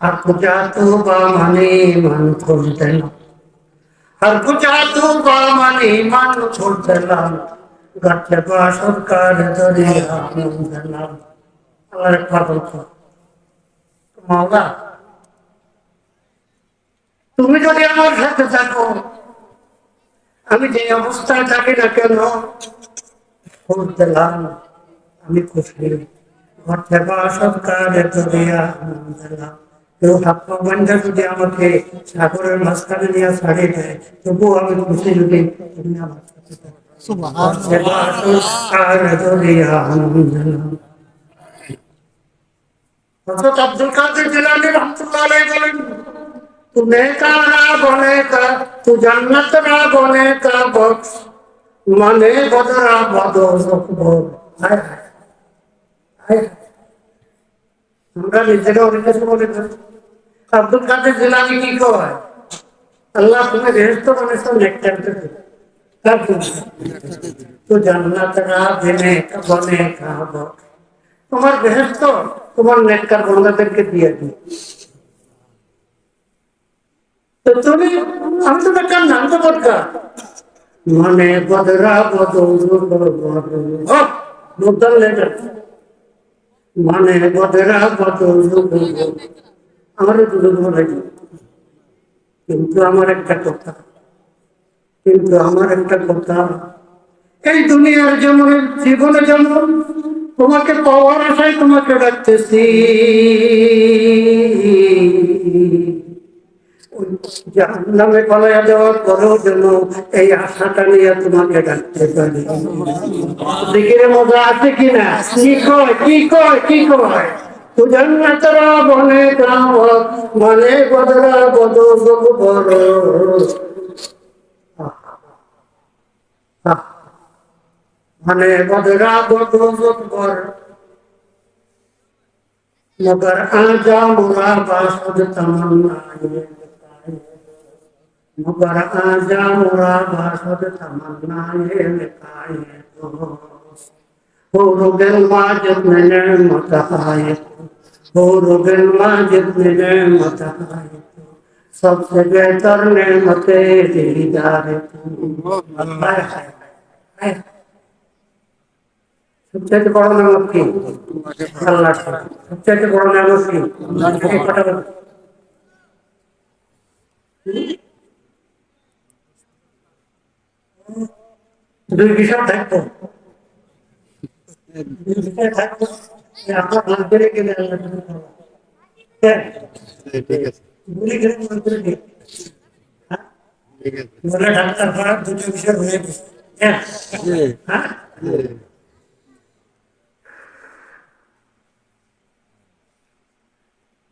हर पूजा तू बामनी मन खोलते ना हर पूजा तू बामनी मन खोलते ना গাছে বা সরকার দরিয়া নাম আমার পাগল মাওলা তুমি যদি আমার সাথে থাকো আমি যে অবস্থায় থাকি না কেন খোঁজ দিলাম আমি খুশি ঘর থেকে সরকার দরিয়া দিলাম কেউ হাত পা বান্ধা যদি আমাকে সাগরের মাঝখানে নিয়ে ছাড়িয়ে দেয় তবুও আমি খুশি যদি তুমি আমার সাথে থাকো ঘর থেকে সরকার দরিয়া দিলাম হযরত আব্দুল কাদের জিলানী রহমাতুল্লাহ আলাইহি বলেন तू नेता ना बनेगा तू जन्नत ना बनेगा बख्श मने बदरा बदो सकबो हाय हाय আমরা নিজেরা অনেক কিছু বলে থাকি। আব্দুল কাদের জিলানি কি কয়? আল্লাহ তুমি রেস্ট বানাইছো নেকটার থেকে তো জান্নাত রা দেনে বনে খাব তোমার বেহেস্ত তোমার নেককার বন্দাদেরকে দিয়ে দিই তো তুমি, আমি তো দেখলাম নাম তো বদকা মানে বদরা বদল বদল লেটার মানে বদরা কত আমার দুটো কিন্তু আমার একটা কথা, কিন্তু আমার একটা কথা। এই দুনিয়ার যেমন জীবনে যেমন, তোমাকে পাওয়ার আশায় তোমাকে ডাকতেছি জাহান্নামে পালাইয়া দেওয়ার পরেও যেন এই আশাটা নিয়ে তোমাকে ডাকতে পারি। দিকের মজা আছে কিনা কি কয় কি কয় কি কয়? মানে বদরা বদ বড়। মগর আজা মুরা বাসদ তমন্না मुकराजा मुराबा सब तमन्नाए लिखाए तो हो रुगल वाजिब में नेमत आए हो रुगल वाजिब में नेमत आए सबसे बेहतर नेमत दीदार तू अल्लाह है सबसे बड़ा नेमत की अल्लाह सबसे बड़ा नेमत की फटाफट দুই বিষয় থাকতো? বিষয় থাকতো? আপনার ভাগ করে গেলে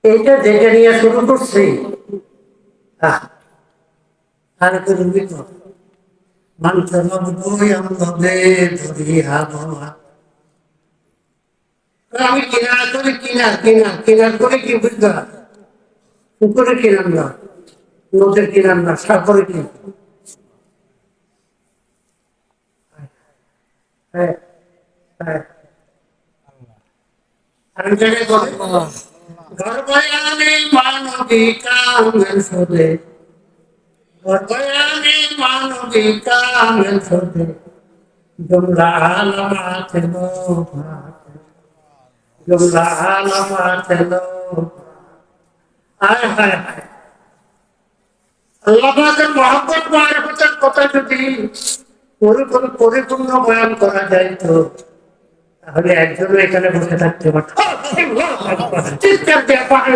এইটা যেটা নিয়ে শুরু করছি। আর একটু আমি কিনার করে কিনার কিনার কিনার করে কি বুঝবা পুকুরে কিনার না নদীর কিনার না সাগরে কি আমি জায়গায় বলব গর্বয়ানে মানবিকাঙ্গল গর্বয়ানে হায় হায় পরিপূর্ণ বয়ান করা যায় তো তাহলে একজনও এখানে বসে থাকতে পারত চিৎকার দিয়ে পাহাড়ে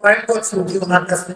qual é o conteúdo lá da?